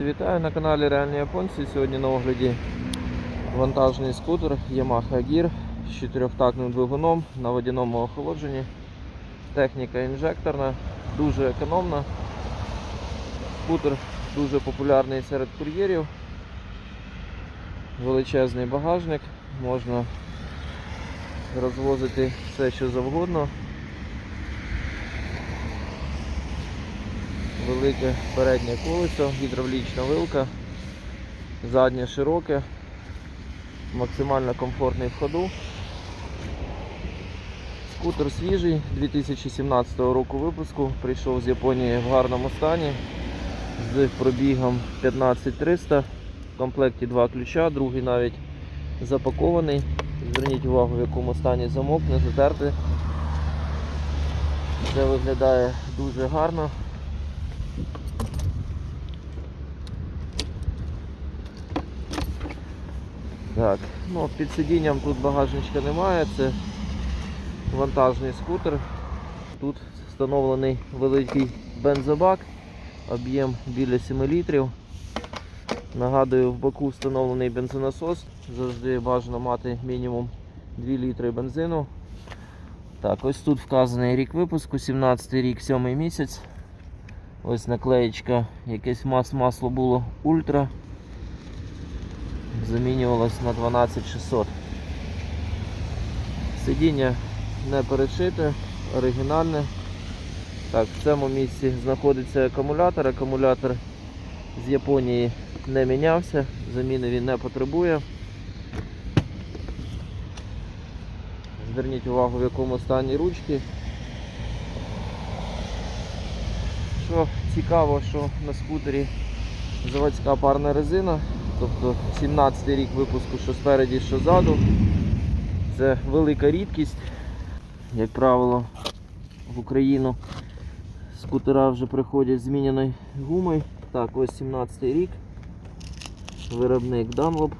Вітаю на каналі Реальні Японці. Сьогодні на огляді вантажний скутер Yamaha Gear з чотирьохтактним двигуном на водяному охолодженні. Техніка інжекторна, дуже економна. Скутер дуже популярний серед кур'єрів. Величезний багажник, можна розвозити все, що завгодно. Велике переднє колесо, гідравлічна вилка, заднє широке, максимально комфортний в ходу. Скутер свіжий 2017 року випуску, прийшов з Японії в гарному стані з пробігом 15300, в комплекті два ключа, другий навіть запакований. Зверніть увагу в якому стані замок, не затерти. Це виглядає дуже гарно. Так, ну під сидінням тут багажничка немає, це вантажний скутер. Тут встановлений великий бензобак, об'єм біля 7 літрів. Нагадую, в боку встановлений бензонасос. Завжди бажано мати мінімум 2 літри бензину. Так, ось тут вказаний рік випуску, 17 рік, 7 місяць. Ось наклеєчка, якесь мас масло було ультра замінювалось на 12600. Сидіння не перешите, оригінальне. Так, в цьому місці знаходиться акумулятор. Акумулятор з Японії не мінявся, заміни він не потребує. Зверніть увагу, в якому стані ручки. Що цікаво, що на скутері заводська парна резина. Тобто 17 й рік випуску, що спереді, що ззаду. Це велика рідкість. Як правило, в Україну скутера вже приходять з зміняною гумою. Так, ось 17 й рік. Виробник Dunlop.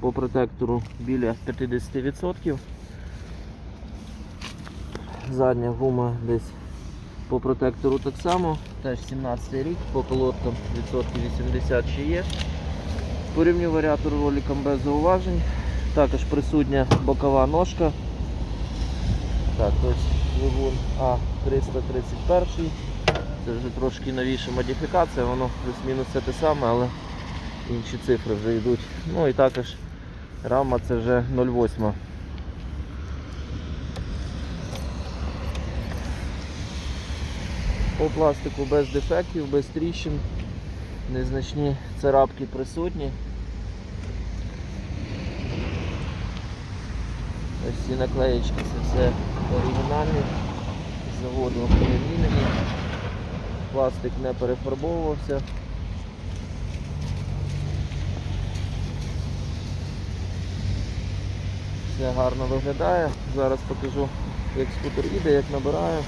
По протектору біля 50%. Задня гума десь по протектору так само, теж 17 рік, по колодкам відсотків 80 ще є. Порівню варіатор роликом без зауважень. Також присутня бокова ножка. Так, ось двигун А331. Це вже трошки новіша модифікація, воно плюс-мінус все те саме, але інші цифри вже йдуть. Ну і також рама це вже 0,8. По пластику без дефектів, без тріщин, незначні царапки присутні. Ось ці наклеєчки це все оригінальні, заводу перемінені, пластик не перефарбовувався. Все гарно виглядає. Зараз покажу, як скутер іде, як набираю.